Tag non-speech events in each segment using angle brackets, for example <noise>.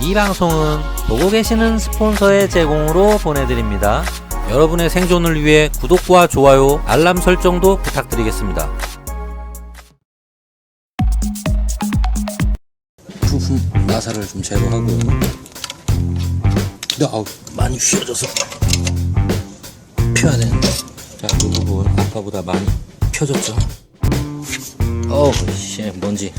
이 방송은 보고 계시는 스폰서의 제공으로 보내드립니다. 여러분의 생존을 위해 구독과 좋아요, 알람 설정도 부탁드리겠습니다. 부품 나사를 좀 제거하고요. 야, 아우, 많이 휘어져서 펴야 되는데. 자, 이 부분 아까보다 많이 펴졌죠? 어우, 씨, 먼지.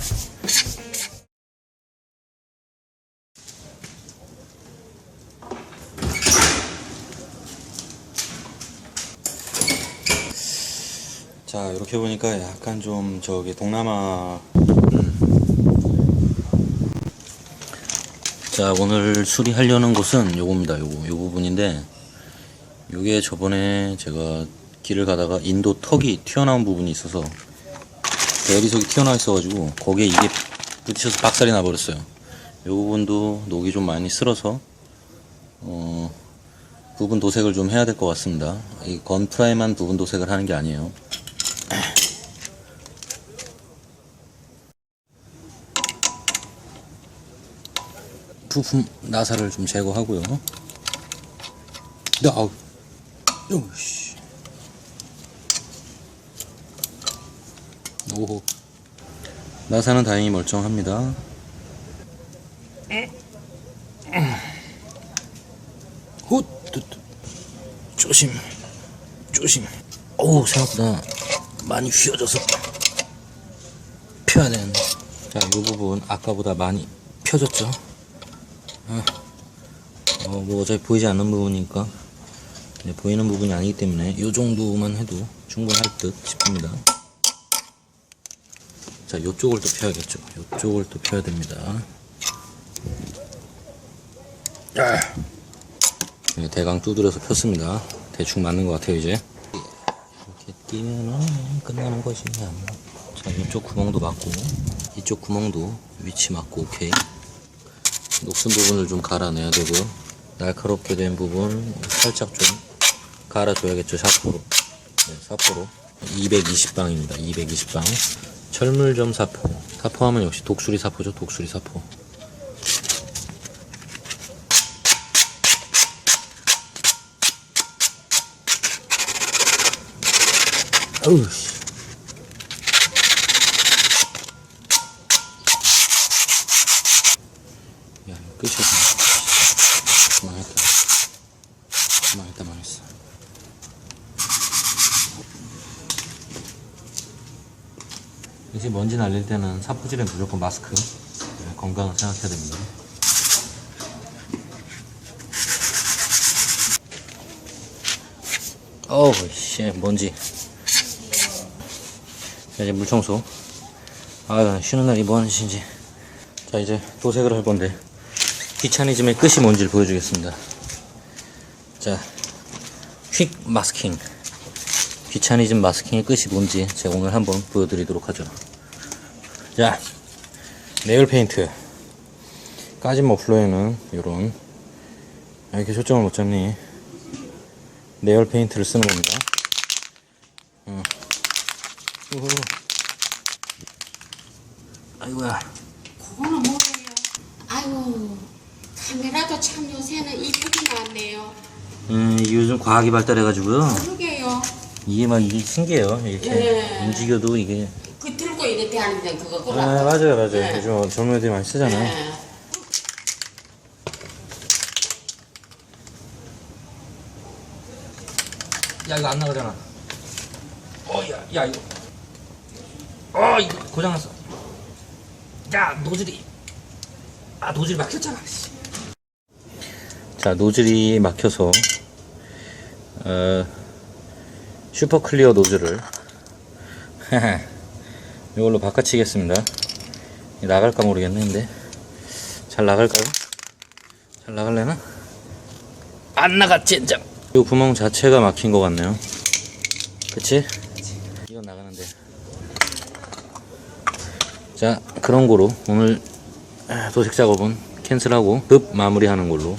자, 이렇게 보니까 약간 좀 저기 동남아. 자 오늘 수리하려는 곳은 요겁니다. 요거 요 부분인데 요게 저번에 제가 길을 가다가 인도 턱이 튀어나온 부분이 있어서 대리석이 튀어나와 있어 가지고 거기에 이게 부딪혀서 박살이 나 버렸어요. 요 부분도 녹이 좀 많이 쓸어서 어 부분 도색을 좀 해야 될 것 같습니다. 이 건프라이만 부분 도색을 하는 게 아니에요 부품 나사를 좀 제거하고요. 야, 아우, 요씨. 오, 나사는 다행히 멀쩡합니다. 훗. 조심, 조심. 오, 생각보다 많이 휘어져서 펴야 되는데. 자, 이 부분 아까보다 많이 펴졌죠? 어, 뭐 어차피 보이지 않는 부분이니까 네, 보이는 부분이 아니기 때문에 이 정도만 해도 충분할 듯 싶습니다. 자, 이쪽을 또 펴야겠죠. 이쪽을 또 펴야 됩니다. 네, 대강 두드려서 폈습니다. 대충 맞는 것 같아요, 이제. 이렇게 뛰면은 끝나는 것이냐. 자, 이쪽 구멍도 맞고, 이쪽 구멍도 위치 맞고, 오케이. 녹슨 부분을 좀 갈아내야 되고요. 날카롭게 된 부분 살짝 좀 갈아줘야겠죠. 사포로. 네, 사포로. 220방입니다. 220방. 철물점 사포. 사포하면 역시 독수리 사포죠. 독수리 사포. 어우, 씨. 야, 이거 끝이었네. 망했다. 망했다, 망했어. 이제 먼지 날릴 때는 사포질에 무조건 마스크. 네, 건강을 생각해야 됩니다. 어우, 씨, 먼지. 자, 이제 물청소. 아, 쉬는 날이 뭐 하는 짓인지. 자, 이제 도색을 할 건데. 귀차니즘의 끝이 뭔지를 보여주겠습니다. 자, 퀵 마스킹. 귀차니즘 마스킹의 끝이 뭔지 제가 오늘 한번 보여드리도록 하죠. 자, 네일 페인트. 까진 머플러에는 요런, 아, 이렇게 초점을 못 잡니? 네일 페인트를 쓰는 겁니다. 어. 아이고야. 그거는 뭐예요? 아이고 카메라도 참 요새는 이쁘게 나왔네요. 음, 요즘 과학이 발달해가지고요. 그러게요. 이게 막 이게 신기해요. 이렇게 네. 움직여도 이게. 그 들고 이렇게 하는데 그거 아, 그거. 맞아요, 맞아요. 네. 요즘 젊은 애들이 많이 쓰잖아요. 네. 야, 이거 안 나가잖아. 어, 야, 야, 이거. 어, 이거 고장났어. 야, 노즐이. 아, 노즐이 막혔잖아. 씨. 자, 노즐이 막혀서, 어, 슈퍼 클리어 노즐을, <laughs> 이걸로 바꿔치겠습니다. 나갈까 모르겠는데. 잘 나갈까요? 잘 나갈래나? 안 나가, 젠장! 이 구멍 자체가 막힌 것 같네요. 그치? 이건 나가는데. 자, 그런 거로 오늘 도색 작업은 캔슬하고 급 마무리하는 걸로